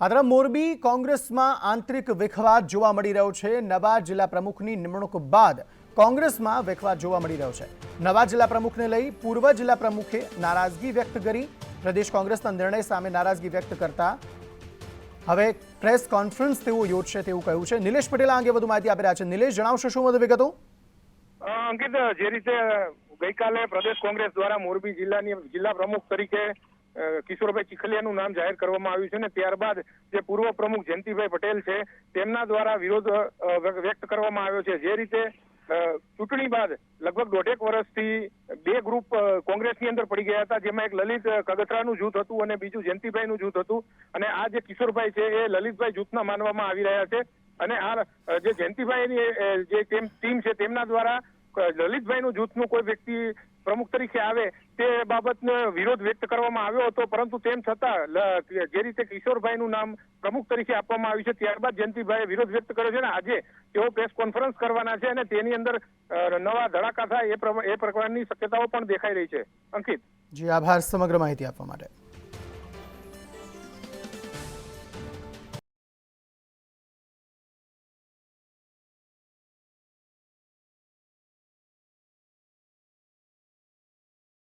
આ મોરબી કોંગ્રેસમાં આંતરિક વિખવાદ જોવા મળી રહ્યો છે. નવા જિલ્લા પ્રમુખની નિમણૂક બાદ કોંગ્રેસમાં વિખવાદ જોવા મળી રહ્યો છે. નવા જિલ્લા પ્રમુખને લઈ પૂર્વ જિલ્લા પ્રમુખે નારાજગી વ્યક્ત કરી. પ્રદેશ કોંગ્રેસના નિર્ણય સામે નારાજગી વ્યક્ત કરતા હવે પ્રેસ કોન્ફરન્સ તેઓ યોજશે તેવું કહ્યું છે. નિલેશ પટેલ અંગે વધુ માહિતી આપી રહ્યા છે. નિલેશ, જણાવશો શું વધુ વિગતો? અંકિત, જે રીતે ગઈકાલે પ્રદેશ કોંગ્રેસ દ્વારા મોરબી જિલ્લાની જિલ્લા પ્રમુખ તરીકે કિશોરભાઈ ચીખલિયાનું નામ જાહેર કરવામાં આવ્યું છે ને ત્યારબાદ જે પૂર્વ પ્રમુખ જયંતિભાઈ પટેલ છે, તેમના દ્વારા વિરોધ વ્યક્ત કરવામાં આવ્યો છે. જે રીતે ચૂંટણી બાદ લગભગ દોઢેક વર્ષથી બે ગ્રુપ કોંગ્રેસની અંદર પડી ગયા હતા, જેમાં એક લલિત કગથરાનું જૂથ હતું અને બીજું જયંતિભાઈનું જૂથ હતું. અને આ જે કિશોરભાઈ છે, એ લલિતભાઈ જૂથના માનવામાં આવી રહ્યા છે. અને આ જે જયંતિભાઈની જે ટીમ છે, તેમના દ્વારા લલિતભાઈનું જૂથનું કોઈ વ્યક્તિ પ્રમુખ તરીકે આવે, તે બાબતનો વિરોધ વ્યક્ત કરવામાં આવ્યો હતો, પરંતુ તેમ છતાં જે રીતે કિશોરભાઈનું નામ પ્રમુખ તરીકે આપવામાં આવ્યું છે, ત્યારબાદ જયંતિભાઈએ વિરોધ વ્યક્ત કર્યો છે અને આજે તેઓ પ્રેસ કોન્ફરન્સ કરવાના છે અને તેની અંદર નવા ધડાકા થાય એ પ્રકારની શક્યતાઓ પણ દેખાઈ રહી છે. અંકિત. જી, આભાર, સમગ્ર માહિતી આપવા માટે.